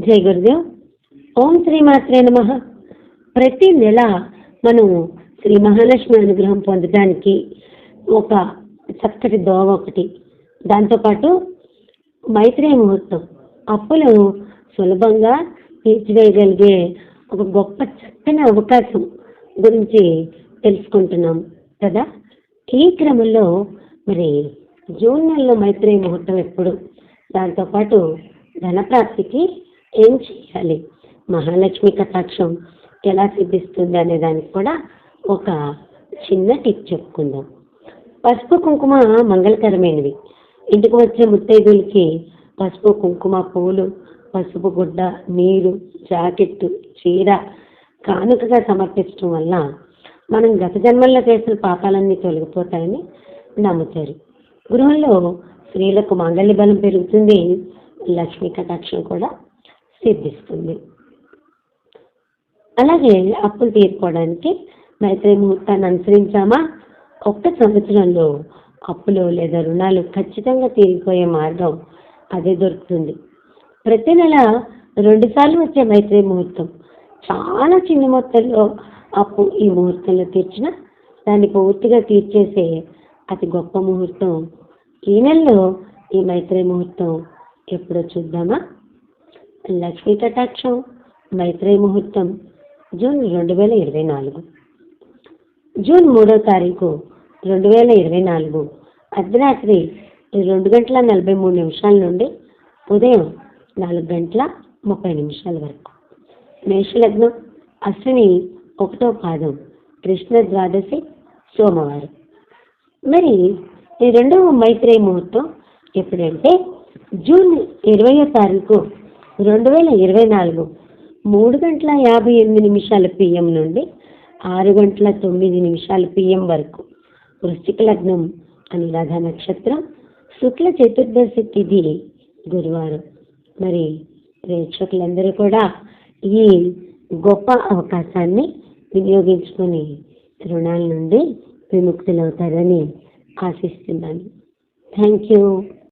జై గురుదేవ్. ఓం శ్రీ మాత్రే నమ. ప్రతి నెల మనం శ్రీ మహాలక్ష్మి అనుగ్రహం పొందడానికి ఒక చక్కటి దోవ ఒకటి దాంతోపాటు మైత్రేయ ముహూర్తం. అప్పులు సులభంగా తీర్చివేయగలిగే ఒక గొప్ప చక్కని అవకాశం గురించి తెలుసుకుంటున్నాం కదా? ఈ క్రమంలో మరి జూన్ నెలలో మైత్రేయ ముహూర్తం ఎప్పుడు? దాంతోపాటు ధనప్రాప్తికి ఏం చేయాలి? మహాలక్ష్మి కటాక్షం ఎలా సిద్ధిస్తుంది అనే దానికి కూడా ఒక చిన్న టిప్ చెప్పుకుందాం. పసుపు కుంకుమ మంగళకరమైనవి. ఇంటికి వచ్చే ముత్తైదులకి పసుపు కుంకుమ పూలు పసుపు గుడ్డ నీరు జాకెట్టు చీర కానుకగా సమర్పించడం వల్ల మనం గత జన్మల్లో చేసిన పాపాలన్నీ తొలగిపోతాయని నమ్ముతారు. గృహంలో స్త్రీలకు మాంగళ్య బలం పెరుగుతుంది. లక్ష్మీ కటాక్షం కూడా సిద్ధిస్తుంది. అలాగే అప్పులు తీర్చుకోవడానికి మైత్రి ముహూర్తాన్ని అనుసరించామా? ఒక్క సంవత్సరంలో అప్పులు లేదా రుణాలు ఖచ్చితంగా తీరిపోయే మార్గం అదే దొరుకుతుంది. ప్రతి నెల రెండుసార్లు వచ్చే మైత్రి ముహూర్తం. చాలా చిన్న మొత్తంలో అప్పు ఈ ముహూర్తంలో తీర్చిన దాన్ని పూర్తిగా తీర్చేసే అతి గొప్ప ముహూర్తం. ఈ నెలలో ఈ మైత్రి ముహూర్తం ఎప్పుడో చూద్దామా? లక్ష్మీ కటాక్షం మైత్రే ముహూర్తం జూన్ రెండు వేల ఇరవై నాలుగు. జూన్ మూడో తారీఖు రెండు వేల ఇరవై నాలుగు. అర్ధరాత్రి రెండు గంటల నలభై మూడు నిమిషాల నుండి ఉదయం నాలుగు గంటల ముప్పై నిమిషాల వరకు. మేషలగ్నం అశ్విని ఒకటో పాదం కృష్ణ ద్వాదశి సోమవారం. మరి ఈ రెండవ మైత్రేయ ముహూర్తం ఎప్పుడంటే జూన్ ఇరవయో తారీఖు రెండు వేల ఇరవై నాలుగు మూడు గంటల యాభై ఎనిమిది నిమిషాల పిఎం నుండి ఆరు గంటల తొమ్మిది నిమిషాల పిఎం వరకు. వృశ్చిక లగ్నం అనురాధ నక్షత్రం శుక్ల చతుర్దశి తిథి గురువారం. మరి ప్రేక్షకులందరూ కూడా ఈ గొప్ప అవకాశాన్ని వినియోగించుకొని రుణాల నుండి విముక్తులవుతారని ఆశిస్తున్నాను. Thank you